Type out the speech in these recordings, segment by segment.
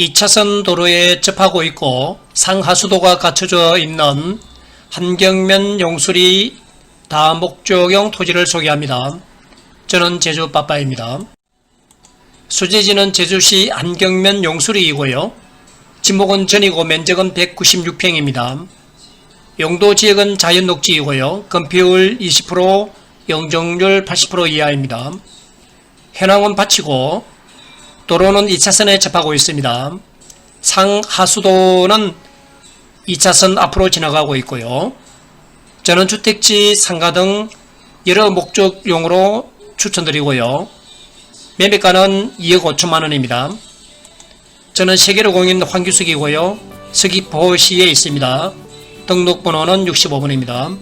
2차선 도로에 접하고 있고 상하수도가 갖춰져 있는 한경면 용수리 다목적용 토지를 소개합니다. 저는 제주 빠빠입니다. 수재지는 제주시 한경면 용수리이고요. 지목은 전이고 면적은 196평입니다. 용도 지역은 자연 녹지이고요. 건폐율 20%, 영종률 80% 이하입니다. 현황은 밭이고 도로는 2차선에 접하고 있습니다. 상하수도는 2차선 앞으로 지나가고 있고요. 전원주택지, 상가 등 여러 목적용으로 추천드리고요. 매매가는 2억 5천만 원입니다. 저는 세계로 공인 황규석이고요. 서귀포시에 있습니다. 등록번호는 65번입니다.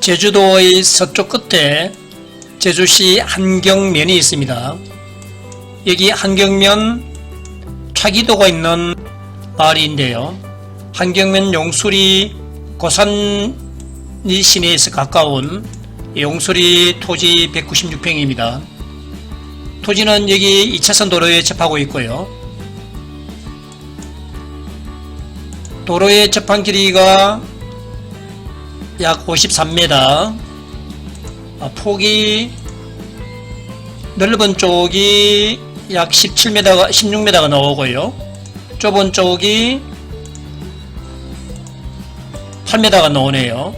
제주도의 서쪽 끝에 제주시 한경면이 있습니다. 여기 한경면 차기도가 있는 마을인데요. 한경면 용수리 고산리 시내에서 가까운 용수리 토지 196평입니다. 토지는 여기 2차선 도로에 접하고 있고요. 도로의 접한 길이가 약 53m, 아, 폭이 넓은 쪽이 약 17m가 16m가 나오고요. 좁은 쪽이 8m가 나오네요.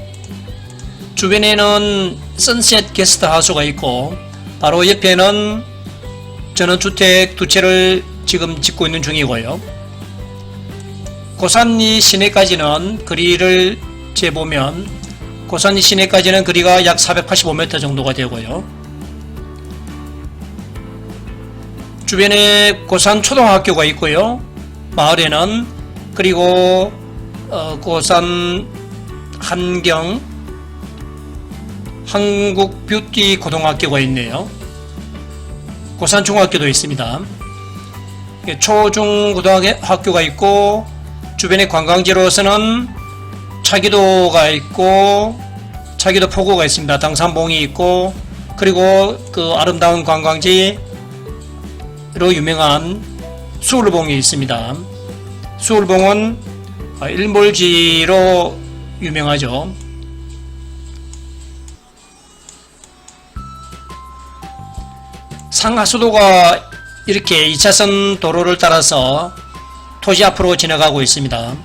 주변에는 선셋 게스트 하우스가 있고 바로 옆에는 전원주택 두 채를 지금 짓고 있는 중이고요. 고산리 시내까지는 거리를 재보면 고산리 시내까지는 거리가 약 485m 정도가 되고요. 주변에 고산 초등학교가 있고요. 마을에는 그리고 어, 고산 한경 한국 뷰티 고등학교가 있네요. 고산 중학교도 있습니다. 초중 고등학교가 있고 주변의 관광지로서는 차기도가 있고 차기도 포구가 있습니다. 당산봉이 있고 그리고 그 아름다운 관광지 로 유명한 수울봉이 있습니다. 수울봉은 일몰지로 유명하죠. 상하수도가 이렇게 2차선 도로를 따라서 토지 앞으로 지나가고 있습니다.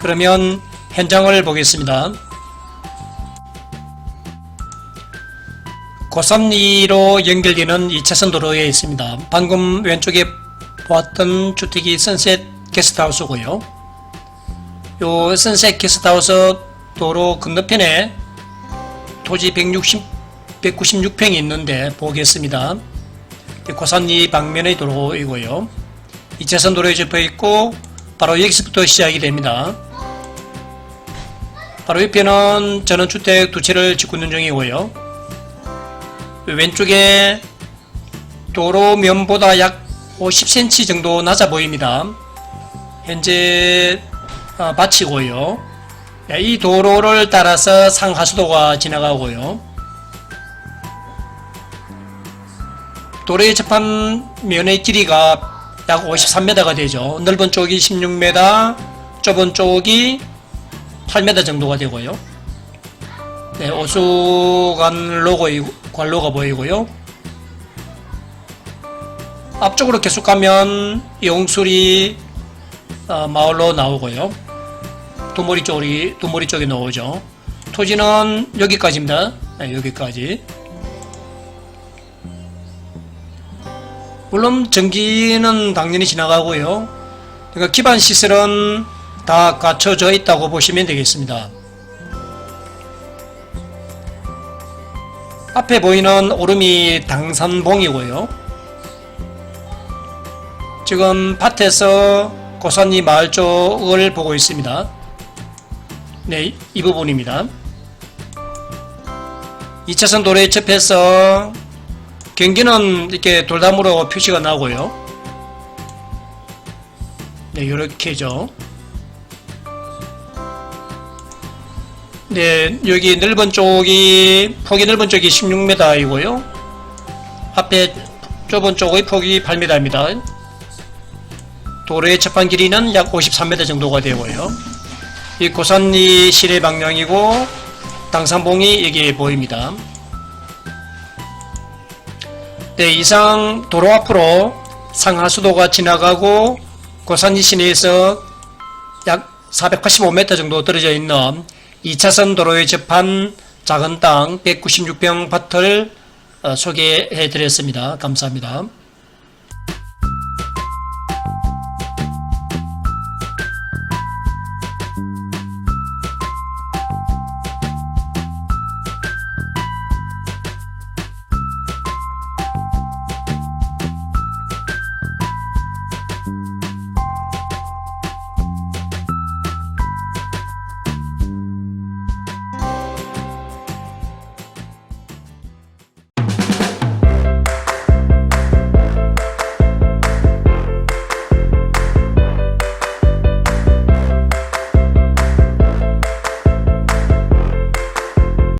그러면 현장을 보겠습니다. 고산리로 연결되는 2차선 도로에 있습니다. 방금 왼쪽에 보았던 주택이 선셋 게스트하우스고요. 요 선셋 게스트하우스 도로 건너편에 토지 160, 196평이 있는데 보겠습니다. 고산리 방면의 도로이고요. 2차선 도로에 접해 있고 바로 여기서부터 시작이 됩니다. 바로 옆에는 전원주택 두 채를 짓고 있는 중이고요. 왼쪽에 도로면보다 약 50cm 정도 낮아 보입니다. 현재 아, 밭이고요. 이 도로를 따라서 상하수도가 지나가고요. 도로에 접한 면의 길이가 약 53m가 되죠. 넓은 쪽이 16m, 좁은 쪽이 8m 정도가 되고요. 네, 오수관 로고, 관로가 보이고요. 앞쪽으로 계속 가면 용수리 어, 마을로 나오고요. 도머리 쪽이, 도머리 쪽에 나오죠. 토지는 여기까지입니다. 네, 여기까지. 물론 전기는 당연히 지나가고요. 그러니까 기반 시설은 다 갖춰져 있다고 보시면 되겠습니다. 앞에 보이는 오름이 당산봉이고요. 지금 밭에서 고산리 마을 쪽을 보고 있습니다. 네, 이 부분입니다. 2차선 도로에 접해서 경기는 이렇게 돌담으로 표시가 나고요. 네, 이렇게죠. 네, 여기 넓은 쪽이 폭이 넓은 쪽이 16m이고요. 앞에 좁은 쪽의 폭이 8m입니다. 도로의 접한 길이는 약 53m 정도가 되고요. 이 고산리 시내 방향이고 당산봉이 여기에 보입니다. 네, 이상 도로 앞으로 상하수도가 지나가고 고산리 시내에서 약 485m 정도 떨어져 있는 2차선 도로에 접한 작은 땅 196평 밭을 어, 소개해 드렸습니다. 감사합니다.